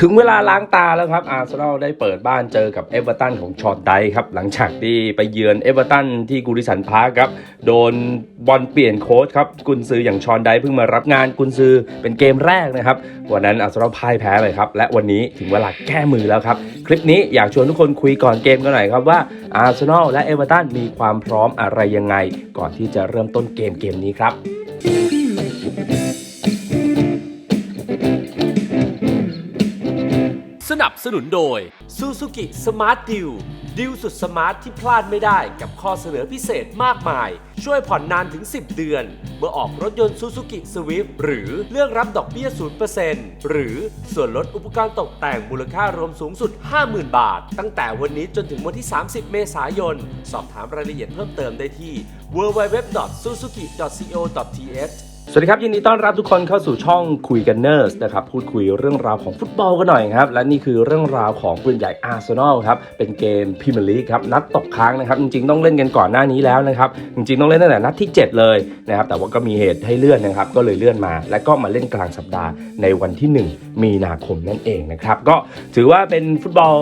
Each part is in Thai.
ถึงเวลาล้างตาแล้วครับ อาร์เซนอลได้เปิดบ้านเจอกับเอเวอร์ตันของชอตไดครับ หลังจากที่ไปเยือนเอเวอร์ตันที่กูริสันพาร์ครับ โดนบอลเปลี่ยนโค้ชครับ กุนซืออย่างชอนไดเพิ่งมารับงานกุนซือเป็นเกมแรกนะครับ วันนั้นอาร์เซนอลพ่ายแพ้ไปครับ และวันนี้ถึงเวลาแก้มือแล้วครับ คลิปนี้อยากชวนทุกคนคุยก่อนเกมกันหน่อยครับว่าอาร์เซนอลและเอเวอร์ตันมีความพร้อมอะไรยังไง ก่อนที่จะเริ่มต้นเกมเกมนี้ครับ นับสนุนโดย Suzuki Smart Deal ดิวสุดสมาร์ทที่พลาดไม่ได้กับข้อเสนอพิเศษมากมาย ช่วยผ่อนนานถึง 10 เดือน เมื่อออกรถยนต์ Suzuki Swift หรือเลือกรับดอกเบี้ย 0%หรือส่วนลดอุปกรณ์ตกแต่งมูลค่ารวมสูงสุด 50,000 บาท ตั้งแต่วันนี้จนถึงวันที่ 30 เมษายน สอบถามรายละเอียดเพิ่มเติมได้ที่ www.suzuki.co.th สวัสดีครับยินดีต้อนรับทุกคนเข้าสู่ช่องคุยกันเนอร์สนะครับพูดคุยเรื่องราวของฟุตบอลกันหน่อยครับและนี่คือเรื่องราวของปืนใหญ่อาร์เซนอลครับเป็นเกมพรีเมียร์ลีกครับนัดตกค้างนะครับจริงๆต้องเล่นกันก่อนหน้านี้แล้วนะครับจริงๆต้องเล่นตั้งแต่นัดที่ 7 เลยนะครับแต่ว่าก็มีเหตุให้เลื่อนนะครับก็เลยเลื่อนมา และก็มาเล่นกลางสัปดาห์ในวันที่ 1 มีนาคมนั่นเองนะครับ ก็ถือว่าเป็นฟุตบอล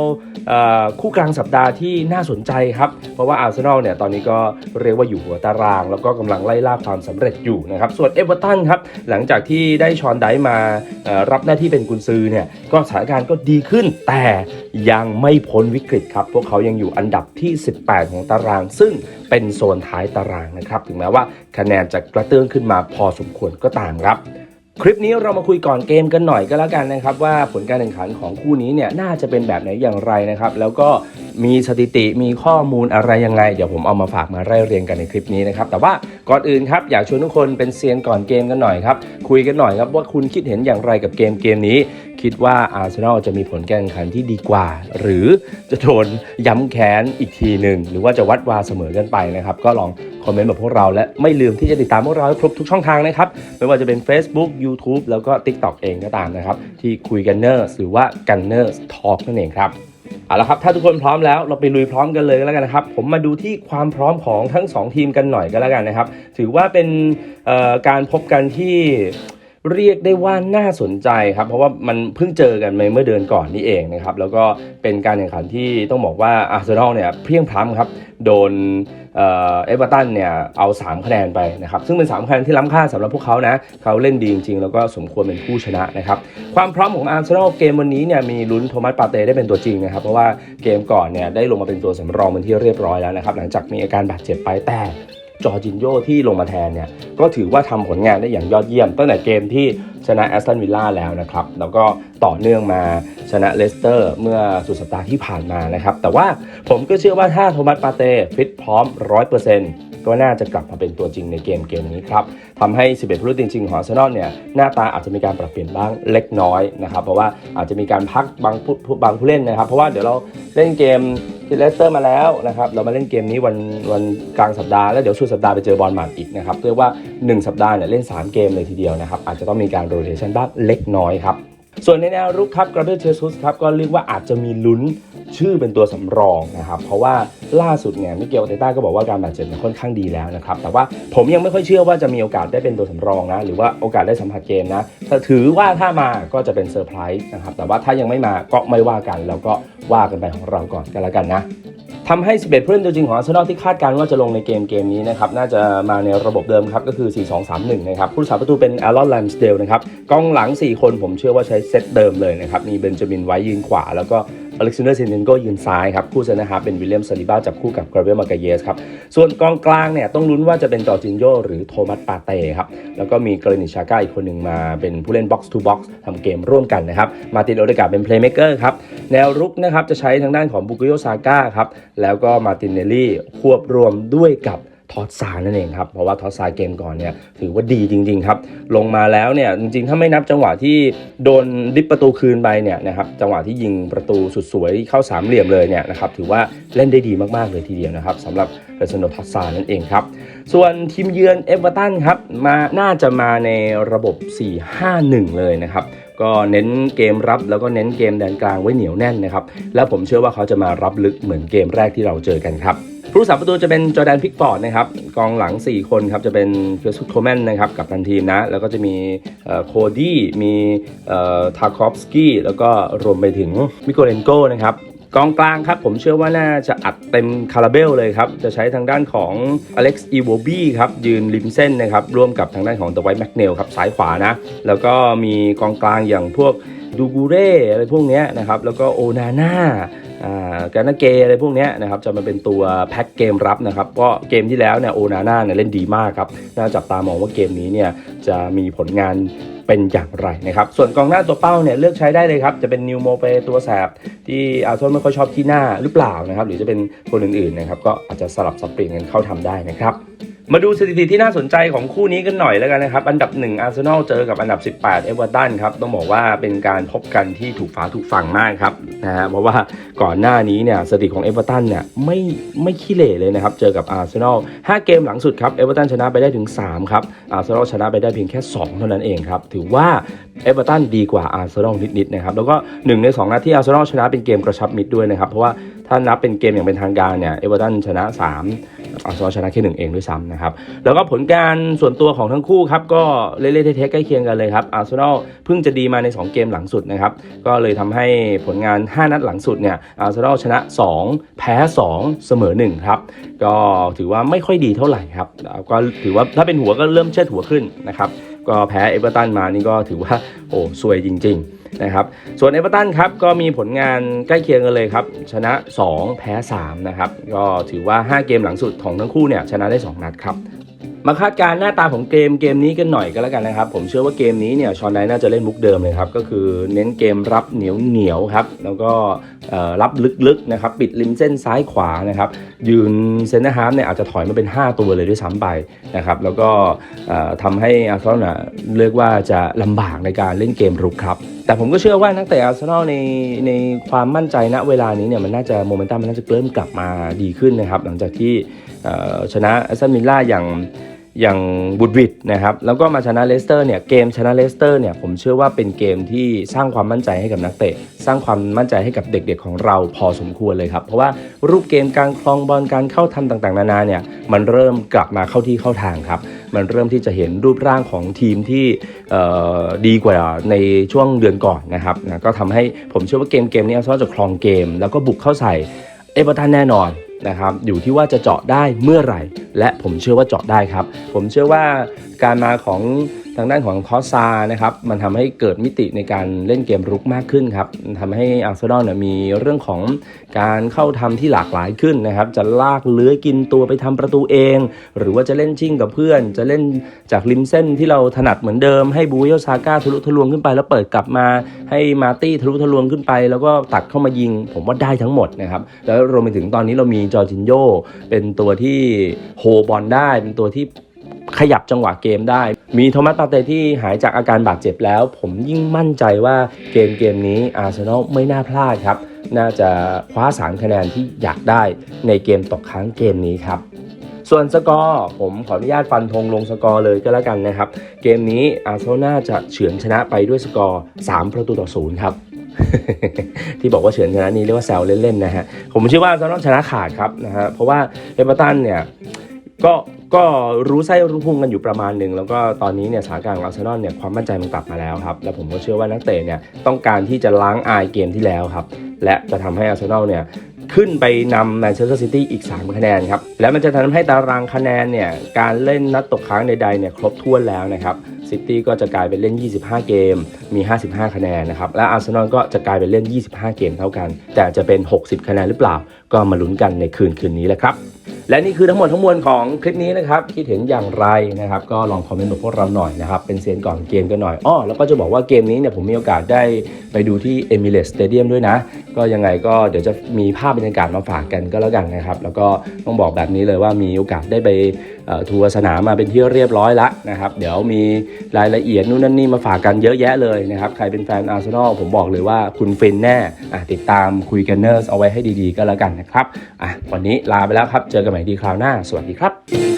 อคู่กลางสัปดาห์ที่น่าสนใจครับ เพราะว่าอาร์เซนอลเนี่ยตอนนี้ก็เรียกว่าอยู่หัวตาราง แล้วก็กำลังไล่ล่าความสำเร็จอยู่นะครับ ส่วนเอเวอร์ตันครับ หลังจากที่ได้ชอนไดมารับหน้าที่เป็นกุนซือเนี่ยก็สถานการณ์ก็ดีขึ้น แต่ยังไม่พ้นวิกฤตครับ พวกเขายังอยู่อันดับที่ 18 ของตาราง ซึ่งเป็นโซนท้ายตารางนะครับ ถึงแม้ว่าคะแนนจะกระเตื้องขึ้นมาพอสมควรก็ตามครับ คลิปนี้เรามาคุยก่อนเกมกันหน่อยก็แล้วกันนะครับว่าผลการแข่งขันของคู่นี้เนี่ยน่าจะเป็นแบบไหนอย่างไรนะครับ แล้วก็มีสถิติมีข้อมูลอะไรยังไง เดี๋ยวผมเอามาฝากมาไล่เรียงกันในคลิปนี้นะครับแต่ว่าก่อนอื่นครับอยากชวนทุกคนเป็นเซียนก่อนเกมกันหน่อยครับคุยกันหน่อยครับว่าคุณคิดเห็นอย่างไรกับเกมเกมนี้ คิดว่าอาร์เซนอลจะมีผลการแข่งขันที่ดีกว่า หรือจะโดนย้ำแค้นอีกทีหนึ่งหรือว่าจะวัดวาเสมอกันไปนะครับก็ลอง คอมเมนต์แบบพวกเราและไม่ลืมที่จะติดตามพวกเราให้ครบทุกช่องทางนะครับ ไม่ว่าจะเป็น Facebook YouTube แล้วก็ TikTok เองก็ตามนะครับ ที่คุยกันเนอร์หรือว่ากันเนอร์ทอล์กนั่นเองครับเอาละครับถ้าทุกคนพร้อมแล้วเราไปลุยพร้อมกันเลยก็แล้วกันนะครับ ผมมาดูที่ความพร้อมของทั้ง 2 ทีมกันหน่อยก็แล้วกันนะครับ ถือว่าเป็นการพบกันที่ เรียกได้ว่าน่าสนใจครับ เพราะว่ามันเพิ่งเจอกันเมื่อเดือนก่อนนี่เองนะครับแล้วก็เป็นการแข่งขันที่ต้องบอกว่าอาร์เซนอลเนี่ยเพียงพล้ำครับโดนเอ่อเอเวอร์ตันเนี่ยเอา 3 คะแนนไปนะครับซึ่งเป็น 3 คะแนนที่ล้ำค่าสำหรับพวกเขานะเขาเล่นดีจริงๆ แล้วก็สมควรเป็นผู้ชนะนะครับความพร้อมของอาร์เซนอลเกมวันนี้เนี่ยมีลุ้นโทมัสปาเต้ได้เป็นตัวจริงนะครับเพราะว่าเกมก่อนเนี่ยได้ลงมาเป็นตัวสำรองเป็นที่เรียบร้อยแล้วนะครับหลังจากมีอาการบาดเจ็บไปแต่ จอร์จินโยที่ลงมาแทนเนี่ยก็ถือว่าทำผลงานได้อย่างยอดเยี่ยม ตั้งแต่เกมที่ชนะแอสตันวิลล่าแล้วนะครับ แล้วก็ต่อเนื่องมาชนะเลสเตอร์ เมื่อสุดสัปดาห์ที่ผ่านมานะครับ แต่ว่าผมก็เชื่อว่าถ้าโทมัสปาเต้ฟิตพร้อม 100% ก็น่าจะกลับมาเป็นตัวจริงในเกมเกมนี้ครับทำให้ 11 ผู้เล่นจริง ๆ ของอาร์เซนอลเนี่ยหน้าตาอาจจะมีการปรับเปลี่ยนบ้างเล็กน้อยนะครับเพราะว่าอาจจะมีการพักบางผู้บางผู้เล่นนะครับ เพราะว่าเดี๋ยวเราเล่นเกมที่เลสเตอร์มาแล้วนะครับเรามาเล่นเกมนี้วันวันกลางสัปดาห์แล้วเดี๋ยวสุดสัปดาห์ไปเจอบอลหมัดอีกนะครับเรียกว่า 1 สัปดาห์เนี่ยเล่น 3 เกมเลยทีเดียวนะครับอาจจะต้องมีการโรเ t ชันบ้างเล็กน้อยครับ ส่วนในแนวรุกครับกราเบลเชซุสครับก็เรียกว่าอาจจะมีลุ้นชื่อเป็นตัวสำรองนะครับ เพราะว่าล่าสุดเนี่ยมิเกลเตต้าก็บอกว่าการบาดเจ็บเนี่ยค่อนข้างดีแล้วนะครับ แต่ว่าผมยังไม่ค่อยเชื่อว่าจะมีโอกาสได้เป็นตัวสำรองนะ หรือว่าโอกาสได้สัมผัสเกมนะถ้าถือว่าถ้ามาก็จะเป็นเซอร์ไพรส์นะครับ แต่ว่าถ้ายังไม่มาก็ไม่ว่ากัน แล้วก็ว่ากันไปของเราก่อนกันแล้วกันนะทำให้ 11ผู้เล่นตัวจริงของอาร์เซนอลที่คาดการณ์ว่าจะลงในเกมเกมนี้นะครับ น่าจะมาในระบบเดิมครับ ก็คือ 4-2-3-1 นะครับ ผู้รักษาประตูเป็นแอลลอนแลมสเดลนะครับ กองหลัง 4 คนผมเชื่อว่าใช้เซตเดิมเลยนะครับ มีเบนจามินไว้ยืนขวา แล้วก็อเล็กซานเดอร์เซนเนโกยืนซ้ายครับคู่เซนนะครับเป็นวิลเลียมซาลิบ้าจับคู่กับกราเบลมาเกเยสครับ ส่วนกองกลางเนี่ยต้องลุ้นว่าจะเป็นจอร์จินโยหรือโทมัสปาเต้ครับ แล้วก็มีกรณิชาก้าอีกคนหนึ่งมาเป็นผู้เล่นบ็อกซ์ทูบ็อกซ์ทำเกมร่วมกันนะครับ มาตินโอเดกาเป็นเพลย์เม k เกอร์ครับ แนวรุกนะครับจะใช้ทางด้านของบุกโยซาก้าครับแล้วก็มาตินเนลลี่ควบรวมด้วยกับ ทอดซานั่นเองครับ เพราะว่าทอดซาเกมก่อนเนี่ยถือว่าดีจริง ๆ ครับ ลงมาแล้วเนี่ยจริงๆ ถ้าไม่นับจังหวะที่โดนดิปประตูคืนไปเนี่ยนะครับจังหวะที่ยิงประตูสุดสวยเข้าสามเหลี่ยมเลยเนี่ยนะครับถือว่าเล่นได้ดีมากๆเลยทีเดียวนะครับสำหรับเรซโนทอดซานั่นเองครับ ส่วนทีมเยือนเอเวอร์ตันครับมาน่าจะมาในระบบ 4-5-1 เลยนะครับก็เน้นเกมรับแล้วก็เน้นเกมแดนกลางไว้เหนียวแน่นนะครับ แล้วผมเชื่อว่าเขาจะมารับลึกเหมือนเกมแรกที่เราเจอกันครับ ผู้รักษาประตูจะเป็นจอแดนพิกฟอร์ดนะครับกองหลัง 4 คนครับจะเป็นเฟสุโคแมนนะครับกับทันทีมนะ แล้วก็จะมีโคดี้มีทาคอฟสกี้แล้วก็รวมไปถึงมิโกเลนโกนะครับกองกลางครับ ผมเชื่อว่าน่าจะอัดเต็มคาราเบลเลยครับ จะใช้ทางด้านของอเล็กซ์อีโวบี้ครับ ยืนริมเส้นนะครับ ร่วมกับทางด้านของเดอะไวท์แมกเนลครับซ้ายขวานะ แล้วก็มีกองกลางอย่างพวกดูกูเร่อะไรพวกนี้นะครับ แล้วก็โอนาน่า การนาเกอะไรพวกนี้นะครับจะมาเป็นตัวแพ็คเกมรับนะครับก็เกมที่แล้วเนี่ยโอนาน่าเนี่ยเล่นดีมากครับน่าจับตามองว่าเกมนี้เนี่ยจะมีผลงานเป็นอย่างไรนะครับ ส่วนกองหน้าตัวเป้าเนี่ยเลือกใช้ได้เลยครับ จะเป็นนิวโมเปตัวแสบที่อาร์เซนอลไม่ค่อยชอบที่หน้าหรือเปล่านะครับ หรือจะเป็นคนอื่นๆนะครับ ก็อาจจะสลับสับเปลี่ยนกันเข้าทำได้นะครับ มาดูสถิติที่น่าสนใจของคู่นี้กันหน่อยแล้วกันนะครับ อันดับ 1 อาร์เซนอลเจอกับอันดับ 18 เอเวอร์ตันครับ ต้องบอกว่าเป็นการพบกันที่ถูกฝาถูกฝั่งมากครับนะฮะเพราะว่าก่อนหน้านี้เนี่ยสถิติของเอเวอร์ตันเนี่ยไม่ไม่ขี้เหร่เลยนะครับ เจอกับอาร์เซนอล5เกมหลังสุดครับเอเวอร์ตันชนะไปได้ถึง 3 ครับ อาร์เซนอลชนะไปได้เพียงแค่ 2 เท่านั้นเองครับ ถือว่าเอเวอร์ตันดีกว่าอาร์เซนอลนิดๆนะครับแล้วก็หนึ่งในสองนัดที่อาร์เซนอลชนะเป็นเกมกระชับมิตรด้วยนะครับเพราะว่าถ้านับเป็นเกมอย่างเป็นทางการเนี่ยเอเวอร์ตันชนะ 3 อาร์เซนอลชนะแค่หนึ่งเองด้วยซ้ำนะครับ แล้วก็ผลการส่วนตัวของทั้งคู่ครับ ก็เล่ๆเทๆใกล้เคียงกันเลยครับอาร์เซนอลเพิ่งจะดีมาใน 2 เกมหลังสุดนะครับ ก็เลยทำให้ผลงาน 5 นัดหลังสุดเนี่ยอาร์เซนอลชนะ 2 แพ้ 2 เสมอ1ครับ ก็ถือว่าไม่ค่อยดีเท่าไหร่ครับก็ถือว่าถ้าเป็นหัวก็เริ่มเชิดหัวขึ้นนะครับ ก็แพ้เอเวอร์ตันมานี่ก็ถือว่าโอ้ซวยจริง ๆ นะครับ ส่วนเอเวอร์ตันครับก็มีผลงานใกล้เคียงกันเลยครับ ชนะ 2 แพ้ 3 นะครับ ก็ถือว่า 5 เกมหลังสุดของทั้งคู่เนี่ยชนะได้ 2 นัดครับ มาคาดการณ์หน้าตาของเกมเกมนี้กันหน่อยก็แล้วกันนะครับ ผมเชื่อว่าเกมนี้เนี่ยชอนไนน่าจะเล่นมุกเดิมเลยครับ ก็คือเน้นเกมรับเหนียวเหนียวๆครับ แล้วก็รับลึกๆนะครับ ปิดริมเส้นซ้ายขวานะครับ ยืนเซนเตอร์ฮาร์ฟเนี่ยอาจจะถอยมาเป็น 5 ตัวเลยด้วยซ้ำไปนะครับ แล้วก็เอ่อทำให้อาร์เซนอลน่ะเรียกว่าจะลำบากในการเล่นเกมรุกครับ แต่ผมก็เชื่อว่านักเตะอาร์เซนอลในในความมั่นใจณเวลานี้เนี่ยมันน่าจะโมเมนตัมมันน่าจะเริ่มกลับมาดีขึ้นนะครับ หลังจากที่เอ่อชนะแอสตันวิลล่าอย่าง อย่างบูดวิดนะครับแล้วก็มาชนะเลสเตอร์เนี่ยเกมชนะเลสเตอร์เนี่ยผมเชื่อว่าเป็นเกมที่สร้างความมั่นใจให้กับนักเตะ สร้างความมั่นใจให้กับเด็กๆของเราพอสมควรเลยครับ เพราะว่ารูปเกมการคลองบอลการเข้าทำต่างๆ นานาเนี่ยมันเริ่มกลับมาเข้าที่เข้าทางครับ มันเริ่มที่จะเห็นรูปร่างของทีมที่ดีกว่าในช่วงเดือนก่อนนะครับนะก็ทำให้ผมเชื่อว่าเกมเกมนี้อาร์เซนอลจะคลองเกม แล้วก็บุกเข้าใส่เอเวอร์ตันแน่นอน นะครับอยู่ที่ว่าจะเจาะได้เมื่อไหร่ และผมเชื่อว่าเจาะได้ครับ ผมเชื่อว่าการมาของ ทางด้านของคอสซานะครับมันทำให้เกิดมิติในการเล่นเกมรุกมากขึ้นครับทำให้อาร์เซนอลเนี่ยมีเรื่องของการเข้าทำที่หลากหลายขึ้นนะครับ จะลากเลื้อยกินตัวไปทำประตูเอง หรือว่าจะเล่นชิ่งกับเพื่อน จะเล่นจากริมเส้นที่เราถนัดเหมือนเดิมให้บูโยซาก้าทะลุทะลวงขึ้นไป แล้วเปิดกลับมาให้มาตี้ทะลุทะลวงขึ้นไป แล้วก็ตัดเข้ามายิง ผมว่าได้ทั้งหมดนะครับแล้วรวมไปถึงตอนนี้เรามีจอร์จินโยเป็นตัวที่โฮบอลได้เป็นตัวที่ ขยับจังหวะเกมได้ มีโทมัสปาเตที่หายจากอาการบาดเจ็บแล้ว ผมยิ่งมั่นใจว่าเกมเกมนี้อาร์เซนอลไม่น่าพลาดครับ น่าจะคว้าสามคะแนนที่อยากได้ในเกมตกค้างเกมนี้ครับส่วนสกอร์ผมขออนุญาตฟันธงลงสกอร์เลยก็แล้วกันนะครับ เกมนี้อาร์เซนอลน่าจะเฉือนชนะไปด้วยสกอร์ 3 ประตูต่อศูนย์ครับ ที่บอกว่าเฉือนชนะนี่เรียกว่าแซวเล่นๆนะฮะผมเชื่อว่าอาร์เซนอลชนะขาดครับนะฮะเพราะว่าเอเวอร์ตันเนี่ยก็ ก็รู้ไส้รู้พุงกันอยู่ประมาณหนึ่งแล้วก็ตอนนี้เนี่ยสถานการณ์ของอาร์เซนอลเนี่ยความมั่นใจมันกลับมาแล้วครับ แล้วผมก็เชื่อว่านักเตะเนี่ยต้องการที่จะล้างอายเกมที่แล้วครับ และจะทำให้อาร์เซนอลเนี่ยขึ้นไปนำแมนเชสเตอร์ซิตี้อีก 3 คะแนนครับ และมันจะทำให้ตารางคะแนนเนี่ย การเล่นนัดตกค้างใดๆเนี่ยครบถ้วนแล้วนะครับซิตี้ก็จะกลายเป็นเล่น 25 เกม มี 55 คะแนนนะครับ และอาร์เซนอลก็จะกลายเป็นเล่น 25 เกมเท่ากัน แต่จะเป็น 60 คะแนนหรือเปล่าก็มาลุ้นกันในคืนคืนนี้แหละครับ และนี่คือทั้งหมดทั้งมวลของคลิปนี้นะครับคิดเห็นอย่างไรนะครับ ก็ลองคอมเมนต์บอกพวกเราหน่อยนะครับ เป็นเซียนก่อนเกมกันหน่อยอ้อแล้วก็จะบอกว่าเกมนี้เนี่ยผมมีโอกาสได้ไปดูที่เอมิเ s สเตเดียมด้วยนะ ก็ยังไงก็เดี๋ยวจะมีภาพบรรยากาศมาฝากกันก็แล้วกันนะครับ แล้วก็ต้องบอกแบบนี้เลยว่ามีโอกาสได้ไป ทัวร์สนามมาเป็นที่เรียบร้อยแล้วนะครับ เดี๋ยวมีรายละเอียดนู่นนั่นนี่มาฝากกันเยอะแยะเลยนะครับ ใครเป็นแฟนอาร์เซนอลผมบอกเลยว่าคุณฟินแน่ติดตามคุยกันเนอร์เอาไว้ให้ดีๆก็แล้วกันนะครับวันนี้ลาไปแล้วครับ เจอกันใหม่ดีคราวหน้า สวัสดีครับ